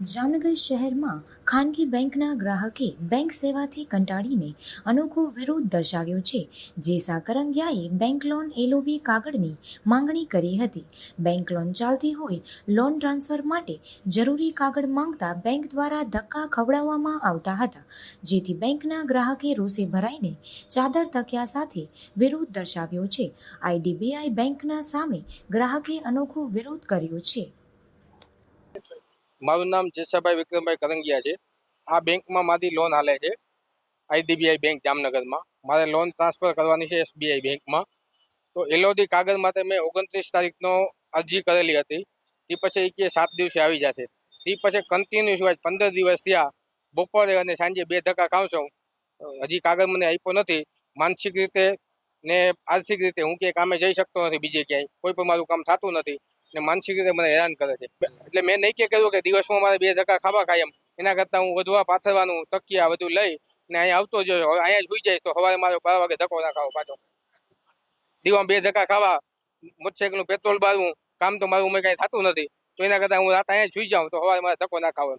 જામનગર શહેરમાં ખાનગી બેંકના ગ્રાહકે બેંક સેવાથી કંટાળીને અનોખો વિરોધ દર્શાવ્યો છે. જે સાકરંગિયાએ બેંક લોન એલઓબી કાગળની માંગણી કરી હતી. બેંક લોન ચાલતી હોય લોન ટ્રાન્સફર માટે જરૂરી કાગળ માંગતા બેંક દ્વારા ધક્કા ખવડાવવામાં આવતા હતા. જેથી બેંકના ગ્રાહકે રોષે ભરાઈને ચાદર તકિયા સાથે વિરોધ દર્શાવ્યો છે. આઈડીબીઆઈ બેંકના સામે ગ્રાહકે અનોખો વિરોધ કર્યો છે. મારું નામ જેસાભાઈ વિક્રમભાઈ કરંગિયા છે. આ બેંકમાં મારી લોન હાલે છે. આઈડીબીઆઈ બેંક જામનગરમાં. મારે લોન ટ્રાન્સફર કરવાની છે એસબીઆઈ બેંકમાં. તો એલઓડી કાગળ માટે મેં ઓગણત્રીસ તારીખનો અરજી કરેલી હતી. તે પછી એ સાત દિવસે આવી જશે. તે પછી કન્ટિન્યુઅસ વાઇઝ પંદર દિવસ થયા. બપોરે અને સાંજે બે ધક્કા ખાઉં છું. હજી કાગળ મને આપ્યો નથી. માનસિક રીતે ને આર્થિક રીતે હું ક્યાંય કામે જઈ શકતો નથી બીજે ક્યાંય. કોઈ પણ મારું કામ થતું નથી. ને માનસિક રીતે મને હેરાન કરે છે. એટલે મેં નહીં કે કર્યું કે દિવસમાં મારે બે ધક્કા ખાવા કાયમ એના કરતાં હું વધવા પાથરવાનું, તકિયા બધું લઈ ને અહીંયા આવતો જ અહીંયા જ સુઈ જઈશ તો સવારે મારો બાર વાગે ધક્કો ના ખાવો પાછો. દીવામાં બે ધક્કા ખાવા મોટરસાઇકલનું પેટ્રોલ બાળવું, કામ તો મારું મેં કાંઈ થતું નથી. તો એના કરતાં હું રાત અહીંયા સુઈ જાઉં તો સવારે મારે ધક્કો ના ખાવો